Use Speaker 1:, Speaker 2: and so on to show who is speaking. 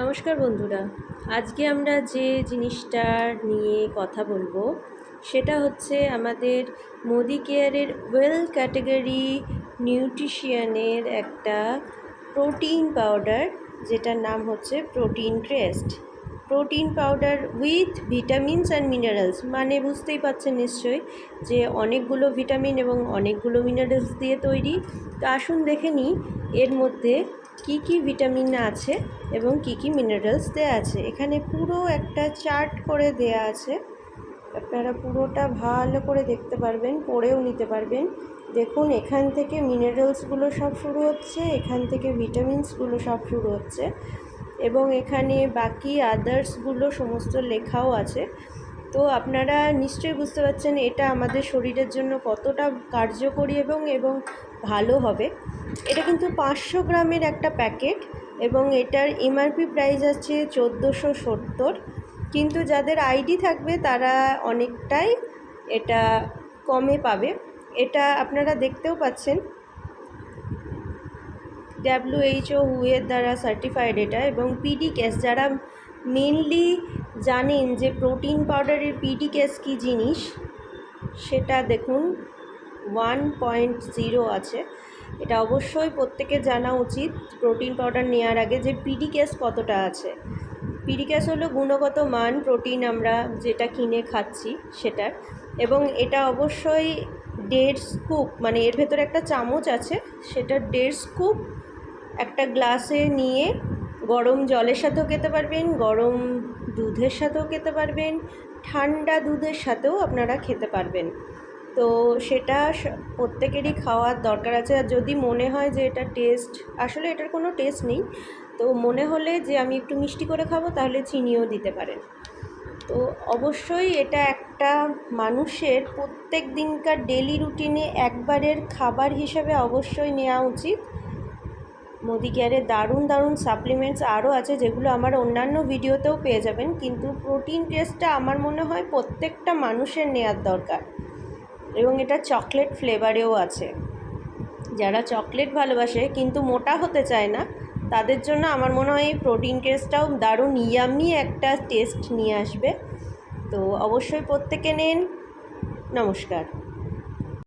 Speaker 1: নমস্কার বন্ধুরা। আজকে আমরা যে জিনিসটা নিয়ে কথা বলব, সেটা হচ্ছে আমাদের মোদি কেয়ারের ওয়েল ক্যাটেগরি নিউট্রিশিয়ানের একটা প্রোটিন পাউডার, যেটার নাম হচ্ছে protein crest. Protein powder with vitamins and minerals. মানে বুঝতেই পারছেন নিশ্চয়ই যে অনেকগুলো ভিটামিন এবং অনেকগুলো মিনারেলস দিয়ে তৈরি। তো আসুন দেখে নিই এর মধ্যে কি কি ভিটামিন আছে এবং কি কি মিনারেলস দেওয়া আছে। এখানে পুরো একটা চার্ট করে দেয়া আছে। আপনারা পুরোটা ভালো করে দেখতে পারবেন, পড়েও নিতে পারবেন। দেখুন, এখান থেকে মিনারেলসগুলো সব শুরু হচ্ছে, এখান থেকে ভিটামিনসগুলো সব শুরু হচ্ছে। এবং এখানে বাকি আদার্সগুলো সমস্ত লেখাও আছে। তো আপনারা নিশ্চয়ই বুঝতে পারছেন এটা আমাদের শরীরের জন্য কতটা কার্যকরী এবং এবং ভালো হবে। এটা কিন্তু পাঁচশো গ্রামের একটা প্যাকেট এবং এটার এমআরপি প্রাইস আছে চোদ্দোশো সত্তর। কিন্তু যাদের আইডি থাকবে তারা অনেকটাই এটা কমে পাবে। এটা আপনারা দেখতেও পাচ্ছেন। ডাব্লিউএইচও হুয়ের দ্বারা সার্টিফাইড এটা এবং পিডি ক্যাস যারা মেনলি জানেন যে প্রোটিন পাউডারের পিডি ক্যাস কী জিনিস, সেটা দেখুন ওয়ান পয়েন্ট জিরো আছে। এটা অবশ্যই প্রত্যেকে জানা উচিত প্রোটিন পাউডার নেওয়ার আগে যে পিডি ক্যাস কতটা আছে। পিডি ক্যাস হলো গুণগত মান প্রোটিন আমরা যেটা কিনে খাচ্ছি সেটার। এবং এটা অবশ্যই দেড় স্কুপ মানে এর ভেতরে একটা চামচ আছে, সেটা দেড় স্কুপ একটা গ্লাসে নিয়ে গরম জলের সাথেও খেতে পারবেন, গরম দুধের সাথেও খেতে পারবেন, ঠান্ডা দুধের সাথেও আপনারা খেতে পারবেন। তো সেটা প্রত্যেকেরই খাওয়ার দরকার আছে। আর যদি মনে হয় যে এটা টেস্ট, আসলে এটার কোনো টেস্ট নেই। তো মনে হলে যে আমি একটু মিষ্টি করে খাব, তাহলে চিনিও দিতে পারেন। তো অবশ্যই এটা একটা মানুষের প্রত্যেক দিনকার ডেলি রুটিনে একবারের খাবার হিসেবে অবশ্যই নেওয়া উচিত। মোদি কেয়ারে দারুণ দারুণ সাপ্লিমেন্টস আরও আছে যেগুলো আমার অন্যান্য ভিডিওতেও পেয়ে যাবেন। কিন্তু প্রোটিন টেস্টটা আমার মনে হয় প্রত্যেকটা মানুষের নেওয়ার দরকার। এবং এটা চকলেট ফ্লেভারেও আছে। যারা চকলেট ভালোবাসে কিন্তু মোটা হতে চায় না, তাদের জন্য আমার মনে হয় এই প্রোটিন টেস্টটাও দারুণ ইয়ামি একটা টেস্ট নিয়ে আসবে। তো অবশ্যই প্রত্যেকে নেন। নমস্কার।